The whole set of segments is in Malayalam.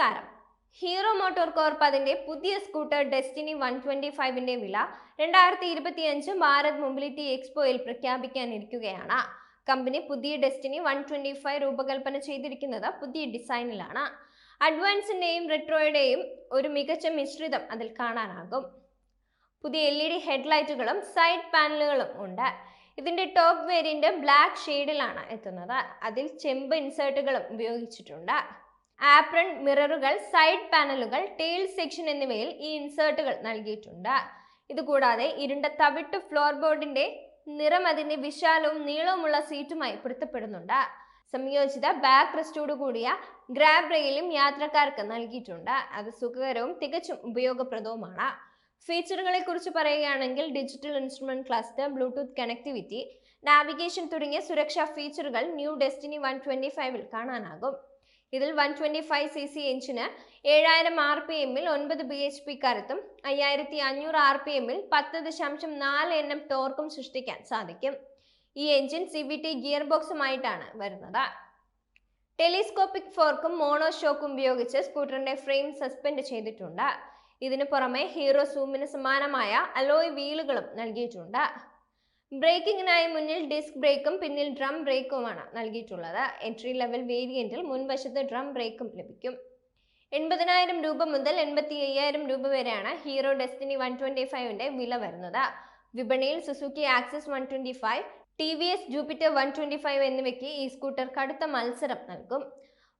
നമസ്കാരം. ഹീറോ മോട്ടോർ കോർപ്പ് അതിന്റെ പുതിയ സ്കൂട്ടർ ഡെസ്റ്റിനി വൺ ട്വന്റി ഫൈവിന്റെ വില രണ്ടായിരത്തി ഇരുപത്തി അഞ്ച് ഭാരത് മൊബിലിറ്റി എക്സ്പോയിൽ പ്രഖ്യാപിക്കാനിരിക്കുകയാണ്. കമ്പനി പുതിയ ഡെസ്റ്റിനി വൺ ട്വന്റി ഫൈവ് രൂപകൽപ്പന ചെയ്തിരിക്കുന്നത് പുതിയ ഡിസൈനിലാണ്. അഡ്വാൻസിന്റെയും റെട്രോയുടെയും ഒരു മികച്ച മിശ്രിതം അതിൽ കാണാനാകും. പുതിയ എൽ ഇ ഡി ഹെഡ്ലൈറ്റുകളും സൈഡ് പാനലുകളും ഉണ്ട്. ഇതിന്റെ ടോപ്പ് വേരിയന്റ് ബ്ലാക്ക് ഷെയ്ഡിലാണ് എത്തുന്നത്. അതിൽ ചെമ്പ് ഇൻസേർട്ടുകളും ഉപയോഗിച്ചിട്ടുണ്ട്. ആപ്രൺ മിററുകൾ സൈഡ് പാനലുകൾ ടെയിൽ സെക്ഷൻ എന്നിവയിൽ ഈ ഇൻസേർട്ടുകൾ നൽകിയിട്ടുണ്ട്. ഇതുകൂടാതെ ഇരുണ്ട തവിട്ട് ഫ്ലോർ ബോർഡിന്റെ നിറം അതിന്റെ വിശാലവും നീളവുമുള്ള സീറ്റുമായി പൊരുത്തപ്പെടുന്നുണ്ട്. സംയോജിത ബാക്ക് റെസ്റ്റോട് കൂടിയ ഗ്രാബ് റെയിലും യാത്രക്കാർക്ക് നൽകിയിട്ടുണ്ട്. അത് സുഖകരവും തികച്ചും ഉപയോഗപ്രദവുമാണ്. ഫീച്ചറുകളെ കുറിച്ച് പറയുകയാണെങ്കിൽ digital instrument cluster Bluetooth connectivity navigation തുടങ്ങിയ സുരക്ഷാ ഫീച്ചറുകൾ ന്യൂ ഡെസ്റ്റിനി വൺ ട്വന്റി ഫൈവിൽ കാണാനാകും. ഇതിൽ one twenty five C C എഞ്ചിന് ഏഴായിരം ആർ പി എമ്മിൽ ഒൻപത് ബി എച്ച് പി കരുത്തും അയ്യായിരത്തി അഞ്ഞൂറ് ആർ പി എമ്മിൽ പത്ത് ദശാംശം നാല് എൻ എം ടോർക്കും സൃഷ്ടിക്കാൻ സാധിക്കും. ഈ engine C V T gear ബോക്സുമായിട്ടാണ് വരുന്നത്. ടെലിസ്കോപ്പിക് ഫോർക്കും മോണോ ഷോക്കും ഉപയോഗിച്ച് സ്കൂട്ടറിന്റെ ഫ്രെയിം സസ്പെൻഡ് ചെയ്തിട്ടുണ്ട്. ഇതിനു പുറമെ ഹീറോ സൂമിന് സമാനമായ അലോയ് വീലുകളും നൽകിയിട്ടുണ്ട്. ബ്രേക്കിങ്ങിനായി മുന്നിൽ ഡിസ്ക് ബ്രേക്കും പിന്നിൽ ഡ്രം ബ്രേക്കുമാണ് നൽകിയിട്ടുള്ളത്. എൻട്രി ലെവൽ വേരിയന്റിൽ മുൻവശത്ത് ഡ്രം ബ്രേക്കും ലഭിക്കും. എൺപതിനായിരം രൂപ മുതൽ എൺപത്തി അയ്യായിരം രൂപ വരെയാണ് ഹീറോ ഡെസ്റ്റിനി വൺ ട്വന്റി ഫൈവിന്റെ വില വരുന്നത്. വിപണിയിൽ Suzuki Access one twenty five T V S Jupiter one twenty five എന്നിവയ്ക്ക് ഈ സ്കൂട്ടർ കടുത്ത മത്സരം നൽകും.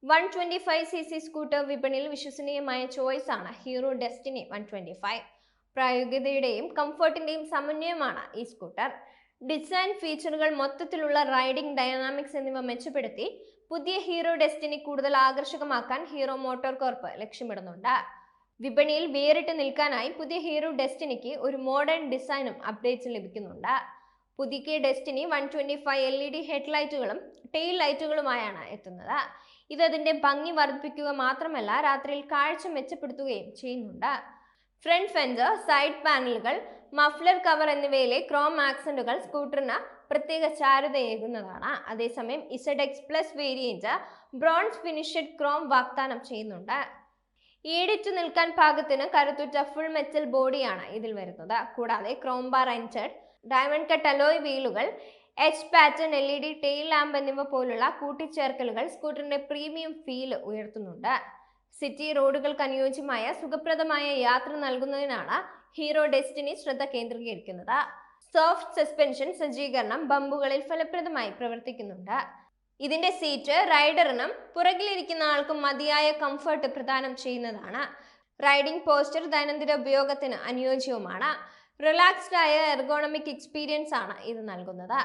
One twenty five C C scooter വിപണിയിൽ വിശ്വസനീയമായ ചോയ്സ് ആണ് Hero Destini one twenty five. പ്രായോഗികതയുടെയും കംഫർട്ടിന്റെയും സമന്വയമാണ് ഈ സ്കൂട്ടർ. ഡിസൈൻ ഫീച്ചറുകൾ മൊത്തത്തിലുള്ള റൈഡിംഗ് ഡയനാമിക്സ് എന്നിവ മെച്ചപ്പെടുത്തി പുതിയ ഹീറോ ഡെസ്റ്റിനി കൂടുതൽ ആകർഷകമാക്കാൻ ഹീറോ മോട്ടോർ കോർപ്പ് ലക്ഷ്യമിടുന്നുണ്ട്. വിപണിയിൽ വേറിട്ട് നിൽക്കാനായി പുതിയ ഹീറോ ഡെസ്റ്റിനിക്ക് ഒരു മോഡേൺ ഡിസൈനും അപ്ഡേറ്റ്സ് ലഭിക്കുന്നുണ്ട്. പുതുക്കിയ Destini one twenty five L E D ഹെഡ്ലൈറ്റുകളും tail ലൈറ്റുകളുമായാണ് എത്തുന്നത്. ഇത് അതിന്റെ ഭംഗി വർദ്ധിപ്പിക്കുക മാത്രമല്ല രാത്രിയിൽ കാഴ്ച മെച്ചപ്പെടുത്തുകയും ചെയ്യുന്നുണ്ട്. ഫ്രണ്ട് ഫെൻസർ സൈഡ് പാനലുകൾ മഫ്ലർ കവർ എന്നിവയിലെ ക്രോം ആക്സന്റുകൾ സ്കൂട്ടറിന് പ്രത്യേക ചാരുതയേകുന്നതാണ് അതേസമയം Z X plus variant bronze finished chrome വാഗ്ദാനം ചെയ്യുന്നുണ്ട്. ഈടിച്ചു നിൽക്കാൻ പാകത്തിന് കരുത്തുറ്റ ഫുൾ മെറ്റൽ ബോഡിയാണ് ഇതിൽ വരുന്നത്. കൂടാതെ chrome bar ended diamond cut alloy വീലുകൾ H pattern L E D tail lamp എന്നിവ പോലുള്ള കൂട്ടിച്ചേർക്കലുകൾ സ്കൂട്ടറിന്റെ പ്രീമിയം ഫീൽ ഉയർത്തുന്നുണ്ട്. സിറ്റി റോഡുകൾക്ക് അനുയോജ്യമായ സുഖപ്രദമായ യാത്ര നൽകുന്നതിനാണ് ഹീറോ ഡെസ്റ്റിനി ശ്രദ്ധ കേന്ദ്രീകരിക്കുന്നത്. സോഫ്റ്റ് സസ്പെൻഷൻ സജ്ജീകരണം ബമ്പുകളിൽ ഫലപ്രദമായി പ്രവർത്തിക്കുന്നുണ്ട്. ഇതിന്റെ സീറ്റ് റൈഡറിനും പുറകിലിരിക്കുന്ന ആൾക്കും മതിയായ കംഫർട്ട് പ്രദാനം ചെയ്യുന്നതാണ്. റൈഡിംഗ് പോസ്റ്റർ ദൈനംദിന ഉപയോഗത്തിന് അനുയോജ്യവുമാണ്. റിലാക്സ്ഡ് ആയ എർഗോണമിക് എക്സ്പീരിയൻസ് ആണ് ഇത് നൽകുന്നത്.